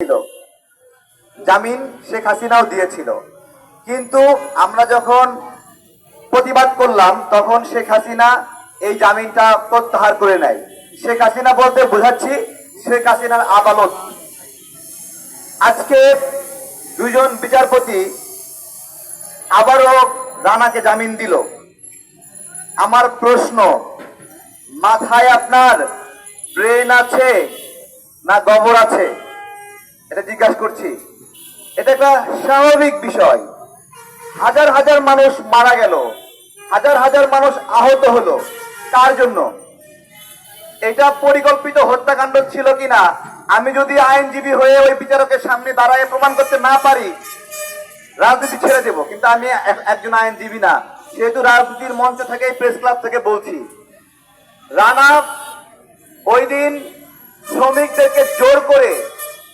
ছিল জামিন শেখ হাসিনাও দিয়েছিল। কিন্তু আমরা যখন প্রতিবাদ করলাম, তখন শেখ হাসিনা এই জামিনটা প্রত্যাহার করে নেয়। শেখ হাসিনা বলতে বোঝাচ্ছি, শেখ হাসিনার আদালত। আজকে দুজন বিচারপতি আবারও রানাকে জামিন দিল। আমার প্রশ্ন, মাথায় আপনার ব্রেন আছে না গবর আছে? এটা জিজ্ঞাসা করছি। এটা একটা স্বাভাবিক বিষয়। হাজার হাজার মানুষ মারা গেল। হাজার হাজার মানুষ আহত হলো। কার জন্য। এটা পরিকল্পিত হত্যাকাণ্ড ছিল কিনা? আমি যদি আইনজীবী হয়ে ওই বিচারকের সামনে দাঁড়ায় প্রমাণ করতে না পারি, রাজনীতি ছেড়ে দেব। কিন্তু আমি একজন আইনজীবী না। সেহেতু রাজনীতির মঞ্চ থেকে প্রেস ক্লাব থেকে বলছি। রানা ওই দিন শ্রমিকদেরকে জোর করে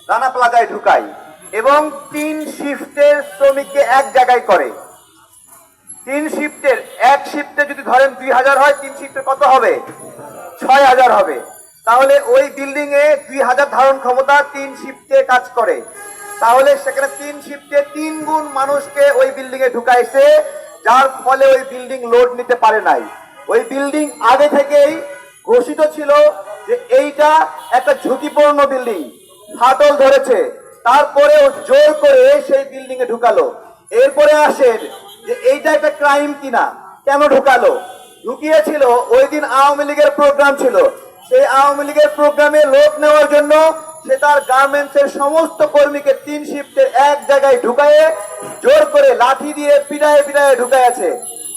রানা প্লাজায় ঢুকায় এবং তিন শিফটের শ্রমিককে এক জায়গায় করে। তিন শিফটের এক শিফটে যদি ধরেন দুই হাজার হয়, তিন শিফটে কত হবে? ছয় হাজার হবে। তাহলে ওই বিল্ডিং এ দুই হাজার ধারণ ক্ষমতা তিন শিফটে কাজ করে। তাহলে সেখানে তিন শিফটে তিন গুণ মানুষকে ওই বিল্ডিং এ ঢুকাইছে, যার ফলে ওই বিল্ডিং লোড নিতে পারে নাই। ওই বিল্ডিং আগে থেকেই ঘোষিত ছিল যে এইটা একটা ঝুঁকিপূর্ণ বিল্ডিং ফাটল ধরেছে। তারপরে ও জোর করে সেই বিল্ডিং এ ঢুকালো। এরপরে আসেন যে, এইটা একটা ক্রাইম কিনা? কেন ঢুকালো? ঢুকিয়েছিল ওই দিন আওয়ামী লীগের প্রোগ্রাম ছিল। সেই আওয়ামী লীগের প্রোগ্রামে লোক নেওয়ার জন্য সে তার গার্মেন্টস এর সমস্ত কর্মীকে তিন শিফটের এক জায়গায় ঢুকায়ে জোর করে লাঠি দিয়ে পিটায়ে পিটায়ে ঢুকাইয়াছে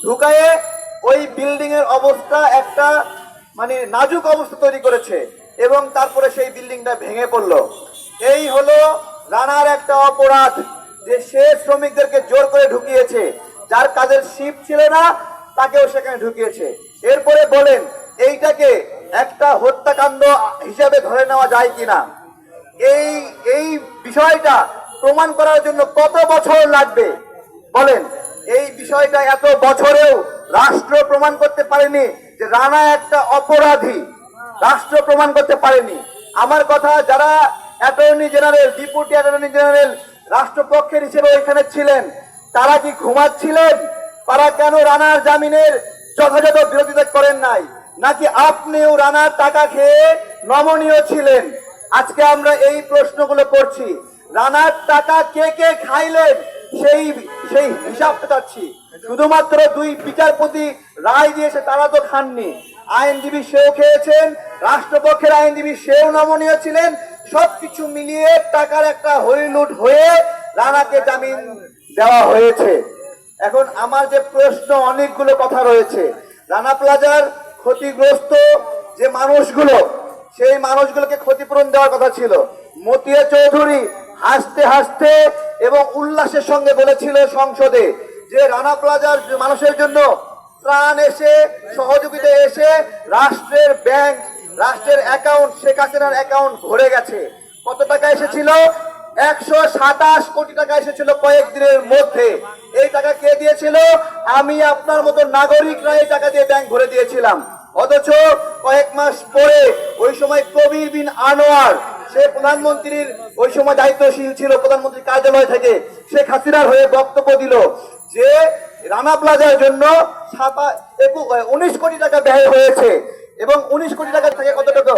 ঢুকায়ে ওই বিল্ডিং এর অবস্থা একটা মানে নাজুক অবস্থা তৈরি করেছে। এবং তারপরে সেই বিল্ডিংটা ভেঙে পড়ল। এই হলো রানার একটা অপরাধ যে সে শ্রমিকদেরকে জোর করে ঢুকিয়েছে। যার কাজের শিফট ছিল না, তাকেও সেখানে ঢুকিয়েছে। এরপরে বলেন, এইটাকে একটা হত্যাকাণ্ড হিসাবে ধরে নেওয়া যায় কিনা? এই এই বিষয়টা প্রমাণ করার জন্য কত বছর লাগবে? বলেন, এই বিষয়টা এত বছরেও রাষ্ট্র প্রমাণ করতে পারেনি যে রানা একটা অপরাধী। রাষ্ট্র প্রমাণ করতে পারেনি। আমার কথা, যারা attorney general, deputy attorney general, রাষ্ট্রপক্ষের হিসেবে ওইখানে ছিলেন, তারা কি ঘুমাচ্ছিলেন? তারা কেন রানার জামিনের যথাযথ বিরোধিতা করেন নাই? নাকি আপনিও রানার টাকা খেয়ে নমনীয় ছিলেন? আজকে আমরা এই প্রশ্নগুলো করছি। রানার টাকা কে কে খাইলেন? সেই সেই হিসাবটা চাচ্ছি শুধুমাত্র দুই বিচারপতি রায় দিয়েছে, তারা তো খাননি। আইনজীবী সেও খেয়েছেন, রাষ্ট্রপক্ষের আইনজীবী সেও নমনীয় ছিলেন, সবকিছু মিলিয়ে টাকার একটা হরিলুট হয়ে রানাকে জামিন দেওয়া হয়েছে। এখন আমার যে প্রশ্ন, অনেকগুলো কথা রয়েছে। রানা প্লাজার ক্ষতিগ্রস্ত যে মানুষগুলো, সেই মানুষগুলোকে ক্ষতিপূরণ দেওয়ার কথা ছিল। মতিয়া চৌধুরী হাসতে হাসতে এবং উল্লাসের সঙ্গে বলেছিল সংসদে যে রানা প্লাজার মানুষের জন্য ত্রাণ এসে, সহযোগিতা এসে রাষ্ট্রের ব্যাংক, রাষ্ট্রের অ্যাকাউন্ট, শেখ হাসিনার অ্যাকাউন্ট ভরে গেছে। কত টাকা এসেছিল? একশো সাতাশ কোটি টাকা এসেছিল কয়েকদিনের মধ্যে। এই টাকা কে দিয়েছিল? আমি আপনার মতো নাগরিকরা এই টাকা দিয়ে ব্যাংক ভরে দিয়েছিলাম। অথচ কয়েক মাস পরে ওই সময় কবির বিন আনোয়ার, সে প্রধানমন্ত্রীর ওই সময় দায়িত্বশীল ছিল প্রধানমন্ত্রীর কার্যালয় থেকে, শেখ হাসিনার হয়ে বক্তব্য দিল যে রানা প্লাজার জন্য সাতা উনিশ কোটি টাকা ব্যয় হয়েছে। এবং উনিশ কোটি টাকা থেকে কত টাকা?